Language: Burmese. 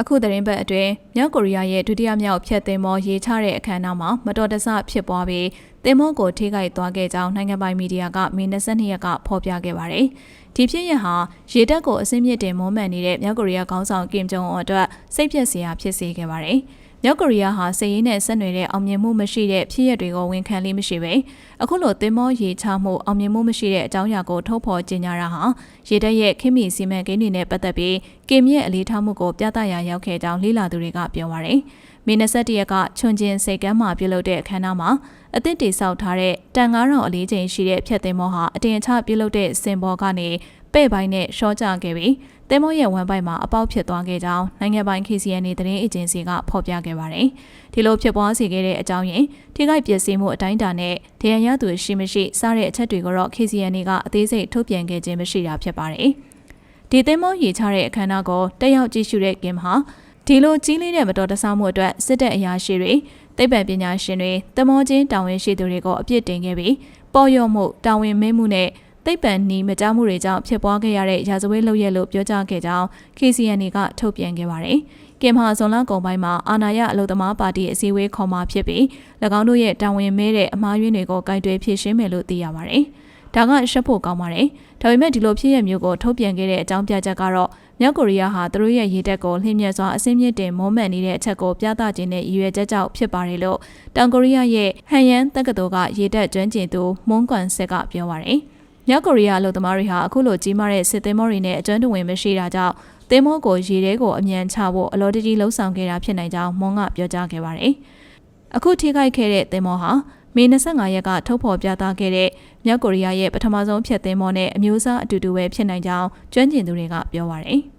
အခုသတင်းပတ်အတွင်းမြောက်ကိုရီးယားရဲ့ဒုတိယမြောက်ဖျက်သိမ်းမောရေချတဲ့အခမ်းအနားမှာမတော်တဆဖြစ်ပွားပြီးတင်မောကိုထိခိုက်သွားခဲ့ကြောင်းနိုင်ငံပိုင်မီဒီယာကမေ22ရက်ကဖော်ပြခဲ့ပါတယ်။ဒီဖြစ်ရပ်ဟာရေတပ်ကိုအစင်းမြစ်တင်မွမ်းမံနေတဲ့မြောက်ကိုရီးယားခေါင်းဆောင်ကင်ဂျုံအွန်အတွက်စိတ်ပျက်စရာဖြစ်စေခဲ့ပါတယ်။ မြောက်ကိုရီးယားဟာစစ်ရေးနဲ့ဆက်နွယ်တဲ့အောင်မြင်မှုမရှိတဲ့ဖြစ်ရပ်တွေကိုဝန်ခံလေးမရှိပဲအခုလိုသင်္ဘောရေချမှုအောင်မြင်မှုမရှိတဲ့အကြောင်းအရာကိုထုတ်ဖော်ကြေညာတာဟာရေတပ်ရဲ့ခင်မီစီမံကိန်းတွေနဲ့ပတ်သက်ပြီးကင်မြရဲ့အလေးထားမှုကိုပြသရာရောက်ခဲ့ကြောင်းလေ့လာသူတွေကပြောပါရယ်မင်း21ရက်ကချွန်ကျင်စိတ်ကမ်းမှာပြုလုပ်တဲ့အခမ်းအနားမှာအသစ်တိဆောက်ထားတဲ့တန်9000အလေးချိန်ရှိတဲ့ဖြတ်သင်္ဘောဟာအတင်အချပြုလုပ်တဲ့စင်ဘောကနေ ပဲ့ပိုင်းနဲ့ရှော့ချခဲ့ပြီးသင်္ဘောရဲ့ဝန်ပိုက်မှာအပေါက်ဖြစ်သွားခဲ့ကြောင်းနိုင်ငံပိုင် KCN သတင်းအေဂျင်စီကဖော်ပြခဲ့ပါတယ်။ဒီလိုဖြစ်ပွားစေခဲ့တဲ့အကြောင်းရင်းထိခိုက်ပျက်စီးမှုအတိုင်းအတာနဲ့ဒဏ်ရာရသူရှိမရှိစတဲ့အချက်တွေကိုတော့ KCN ကအသေးစိတ်ထုတ်ပြန်ခဲ့ခြင်းမရှိတာဖြစ်ပါတယ်။ဒီသင်္ဘောရေချတဲ့အခမ်းအနားကိုတက်ရောက်ကြည့်ရှုတဲ့ကင်ဟာဒီလိုကြီးလေးတဲ့မတော်တဆမှုအတွက်စစ်တပ်အရာရှိတွေသိပ္ပံပညာရှင်တွေတမောချင်းတာဝန်ရှိသူတွေကိုအပြစ်တင်ခဲ့ပြီးပေါ်ရော့မှုတာဝန်မဲမှုနဲ့ သိပ္ပံနီးမကြောက်မှုတွေကြောင့်ဖြစ်ပွားခဲ့ရတဲ့ရာဇဝတ်လုပ်ရက်လို့ပြောကြားခဲ့ကြောင်း KCN ကထုတ်ပြန်ခဲ့ပါတယ်။ကင်မဟာဇွန်လကုံပိုင်းမှာအာဏာရအလို့သမားပါတီအစည်းအဝေးခေါ်မှာဖြစ်ပြီး၎င်းတို့ရဲ့တာဝန်မဲတဲ့အမှားယွင်းတွေကိုကင်တွယ်ဖြေရှင်းမယ်လို့သိရပါတယ်။ဒါကရှက်ဖို့ကောင်းပါတယ်။ဒါပေမဲ့ဒီလိုဖြစ်ရမျိုးကိုထုတ်ပြန်ခဲ့တဲ့အကြောင်းပြချက်ကတော့မြောက်ကိုရီးယားဟာသူတို့ရဲ့ရေတပ်ကိုလျှင်မြတ်စွာအစင်းမြင့်တင်မောမှန်နေတဲ့အချက်ကိုပြသခြင်းနဲ့ရည်ရွယ်ချက်ကြောင့်ဖြစ်ပါတယ်လို့တောင်ကိုရီးယားရဲ့ဟန်ယန်တက္ကသိုလ်ကရေတပ်ကျွမ်းကျင်သူမွန်ကွမ်ဆက်ကပြောပါတယ်။ မြောက်ကိုရီးယားအလုပ်သမားတွေဟာအခုလိုကြီးမားတဲ့စစ်သင်္ဘောတွေနဲ့အကျွမ်းတဝင်မရှိတာကြောင့်သင်္ဘောကိုရေထဲကိုအမြန်ချဖို့အလော်တကြီးလှုံ့ဆော်ခဲ့တာဖြစ်နိုင်ကြောင်းမွန်ကပြောကြားခဲ့ပါတယ်။အခုထိခိုက်ခဲ့တဲ့သင်္ဘောဟာမေ25ရက်ကထုတ်ဖော်ပြသခဲ့တဲ့မြောက်ကိုရီးယားရဲ့ပထမဆုံးဖျက်သင်္ဘောနဲ့အမျိုးအစားအတူတူပဲဖြစ်နိုင်ကြောင်းကျွမ်းကျင်သူတွေကပြောပါတယ်။